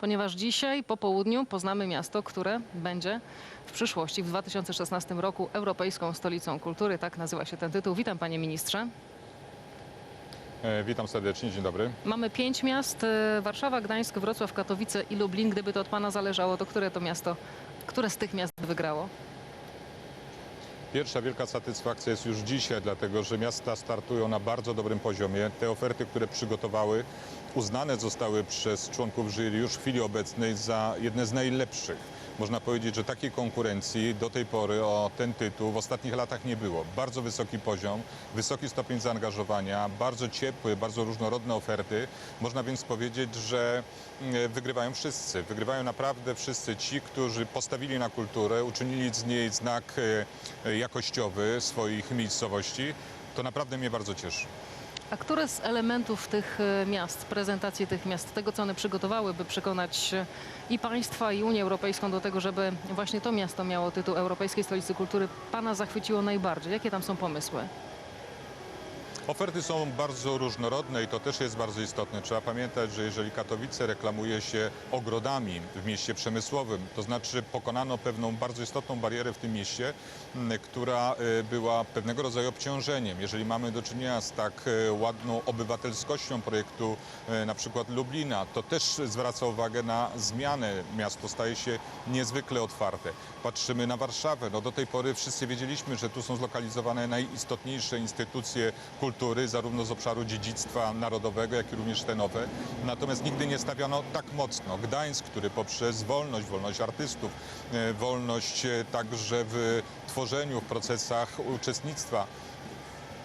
ponieważ dzisiaj po południu poznamy miasto, które będzie w przyszłości, w 2016 roku, Europejską Stolicą Kultury. Tak nazywa się ten tytuł. Witam panie ministrze. E, Witam serdecznie, dzień dobry. Mamy pięć miast, e, Warszawa, Gdańsk, Wrocław, Katowice i Lublin. Gdyby to od pana zależało, to które to miasto, które z tych miast wygrało? Pierwsza wielka satysfakcja jest już dzisiaj, dlatego że miasta startują na bardzo dobrym poziomie. Te oferty, które przygotowały, uznane zostały przez członków jury już w chwili obecnej za jedne z najlepszych. Można powiedzieć, że takiej konkurencji do tej pory o ten tytuł w ostatnich latach nie było. Bardzo wysoki poziom, wysoki stopień zaangażowania, bardzo ciepłe, bardzo różnorodne oferty. Można więc powiedzieć, że mm, wygrywają wszyscy. Wygrywają naprawdę wszyscy ci, którzy postawili na kulturę, uczynili z niej znak e, jakościowy swoich miejscowości. To naprawdę mnie bardzo cieszy. A które z elementów tych e, miast, prezentacji tych miast, tego co one przygotowały, by przekonać e, i państwa, i Unię Europejską do tego, żeby właśnie to miasto miało tytuł Europejskiej Stolicy Kultury, pana zachwyciło najbardziej? Jakie tam są pomysły? Oferty są bardzo różnorodne i to też jest bardzo istotne. Trzeba pamiętać, że jeżeli Katowice reklamuje się ogrodami w mieście przemysłowym, to znaczy pokonano pewną bardzo istotną barierę w tym mieście, m, która y, była pewnego rodzaju obciążeniem. Jeżeli mamy do czynienia z tak y, ładną obywatelskością projektu y, na przykład Lublina, to też zwraca uwagę na zmianę. Miasto staje się niezwykle otwarte. Patrzymy na Warszawę. No do tej pory wszyscy wiedzieliśmy, że tu są zlokalizowane najistotniejsze instytucje kultury, zarówno z obszaru dziedzictwa narodowego, jak i również te nowe. Natomiast nigdy nie stawiano tak mocno. Gdańsk, który poprzez wolność, wolność artystów, e, wolność e, także w tworzeniu, w procesach uczestnictwa,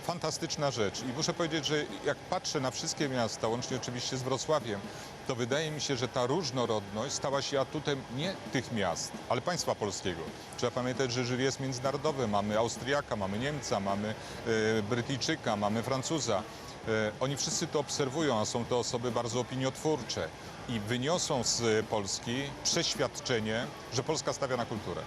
fantastyczna rzecz. I muszę powiedzieć, że jak patrzę na wszystkie miasta, łącznie oczywiście z Wrocławiem, to wydaje mi się, że ta różnorodność stała się atutem nie tych miast, ale państwa polskiego. Trzeba pamiętać, że jury jest międzynarodowe. Mamy Austriaka, mamy Niemca, mamy e, Brytyjczyka, mamy Francuza. E, oni wszyscy to obserwują, a są to osoby bardzo opiniotwórcze i wyniosą z Polski przeświadczenie, że Polska stawia na kulturę.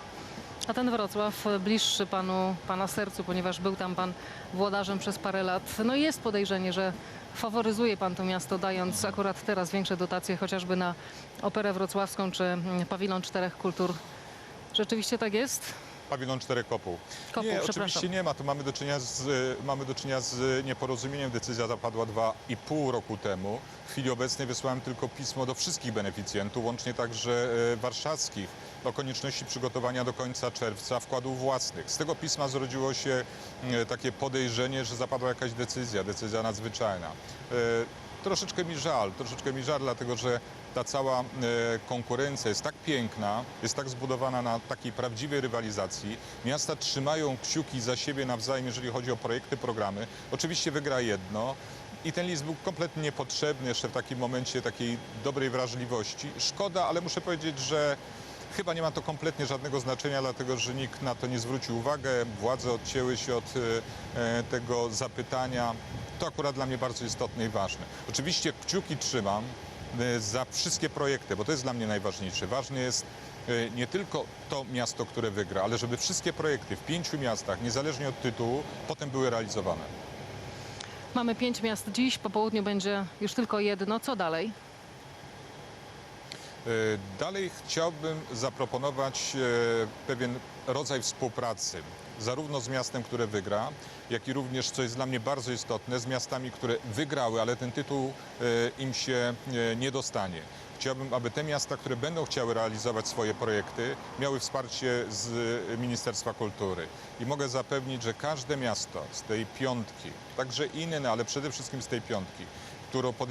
A ten Wrocław bliższy panu, pana sercu, ponieważ był tam pan włodarzem przez parę lat. No i jest podejrzenie, że faworyzuje pan to miasto, dając akurat teraz większe dotacje chociażby na Operę Wrocławską czy Pawilon Czterech Kultur. Rzeczywiście tak jest? Pawilon czterech kopuł. Kopuł, nie, oczywiście nie ma. Tu mamy do czynienia z, mamy do czynienia z nieporozumieniem. Decyzja zapadła dwa i pół roku temu. W chwili obecnej wysłałem tylko pismo do wszystkich beneficjentów, łącznie także e, warszawskich, o konieczności przygotowania do końca czerwca wkładów własnych. Z tego pisma zrodziło się e, takie podejrzenie, że zapadła jakaś decyzja, decyzja nadzwyczajna. Troszeczkę mi żal, troszeczkę mi żal, dlatego że ta cała e, konkurencja jest tak piękna, jest tak zbudowana na takiej prawdziwej rywalizacji. Miasta trzymają kciuki za siebie nawzajem, jeżeli chodzi o projekty, programy. Oczywiście wygra jedno. I ten list był kompletnie niepotrzebny jeszcze w takim momencie takiej dobrej wrażliwości. Szkoda, ale muszę powiedzieć, że chyba nie ma to kompletnie żadnego znaczenia, dlatego że nikt na to nie zwrócił uwagę. Władze odcięły się od e, e, tego zapytania. To akurat dla mnie bardzo istotne i ważne. Oczywiście kciuki trzymam e, za wszystkie projekty, bo to jest dla mnie najważniejsze. Ważne jest nie tylko to miasto, które wygra, ale żeby wszystkie projekty w pięciu miastach, niezależnie od tytułu, potem były realizowane. Mamy pięć miast dziś, po południu będzie już tylko jedno. Co dalej? E, Dalej chciałbym zaproponować e, pewien rodzaj współpracy, zarówno z miastem, które wygra, jak i również, co jest dla mnie bardzo istotne, z miastami, które wygrały, ale ten tytuł e, im się nie dostanie. Chciałbym, aby te miasta, które będą chciały realizować swoje projekty, miały wsparcie z Ministerstwa Kultury. I mogę zapewnić, że każde miasto z tej piątki, także inne, ale przede wszystkim z tej piątki,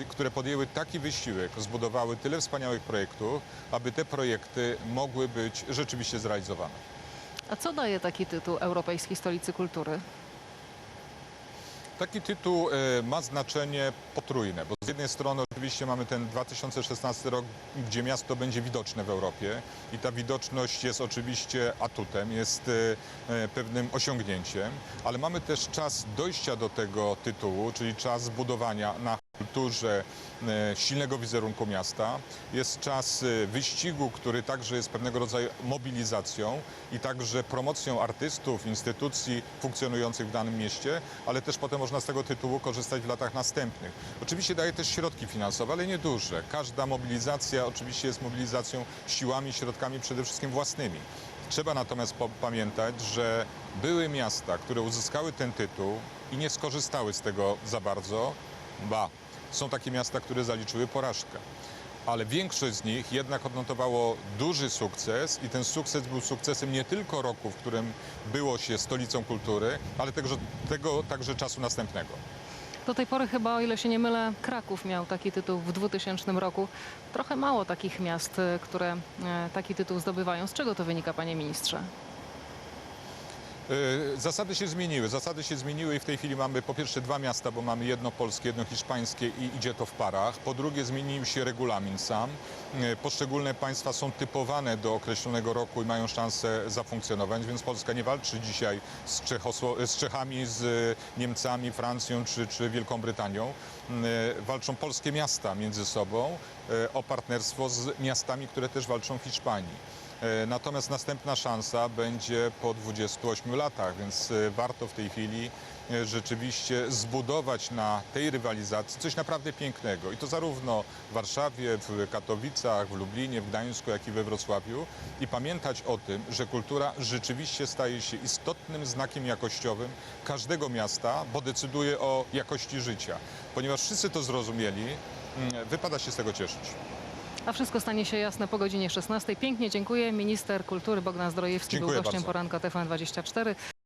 które podjęły taki wysiłek, zbudowały tyle wspaniałych projektów, aby te projekty mogły być rzeczywiście zrealizowane. A co daje taki tytuł Europejskiej Stolicy Kultury? Taki tytuł e, ma znaczenie potrójne, bo z jednej strony oczywiście mamy ten 2016 rok, gdzie miasto będzie widoczne w Europie i ta widoczność jest oczywiście atutem, jest e, e, pewnym osiągnięciem, ale mamy też czas dojścia do tego tytułu, czyli czas budowania na kulturze, e, silnego wizerunku miasta. Jest czas e, wyścigu, który także jest pewnego rodzaju mobilizacją i także promocją artystów, instytucji funkcjonujących w danym mieście, ale też potem można z tego tytułu korzystać w latach następnych. Oczywiście daje też środki finansowe, ale nieduże. Każda mobilizacja oczywiście jest mobilizacją siłami, środkami przede wszystkim własnymi. Trzeba natomiast pamiętać, że były miasta, które uzyskały ten tytuł i nie skorzystały z tego za bardzo, ba, są takie miasta, które zaliczyły porażkę. Ale większość z nich jednak odnotowało duży sukces i ten sukces był sukcesem nie tylko roku, w którym było się stolicą kultury, ale także, tego także czasu następnego. Do tej pory chyba, o ile się nie mylę, Kraków miał taki tytuł w 2000 roku. Trochę mało takich miast, e, które e, taki tytuł zdobywają. Z czego to wynika, panie ministrze? Y, Zasady się zmieniły. Zasady się zmieniły i w tej chwili mamy po pierwsze dwa miasta, bo mamy jedno polskie, jedno hiszpańskie i idzie to w parach. Po drugie zmienił się regulamin sam. Y, Poszczególne państwa są typowane do określonego roku i mają szansę zafunkcjonować, więc Polska nie walczy dzisiaj z, Czechosło- z Czechami, z Niemcami, Francją czy, czy Wielką Brytanią. Y, Walczą polskie miasta między sobą o partnerstwo z miastami, które też walczą w Hiszpanii. E, Natomiast następna szansa będzie po 28 latach, więc e, warto w tej chwili e, rzeczywiście zbudować na tej rywalizacji coś naprawdę pięknego. I to zarówno w Warszawie, w Katowicach, w Lublinie, w Gdańsku, jak i we Wrocławiu. I pamiętać o tym, że kultura rzeczywiście staje się istotnym znakiem jakościowym każdego miasta, bo decyduje o jakości życia. Ponieważ wszyscy to zrozumieli, mm, wypada się z tego cieszyć. A wszystko stanie się jasne po godzinie 16. Pięknie dziękuję. Minister kultury Bogdan Zdrojewski Dziękuję był gościem bardzo. poranka TVN24.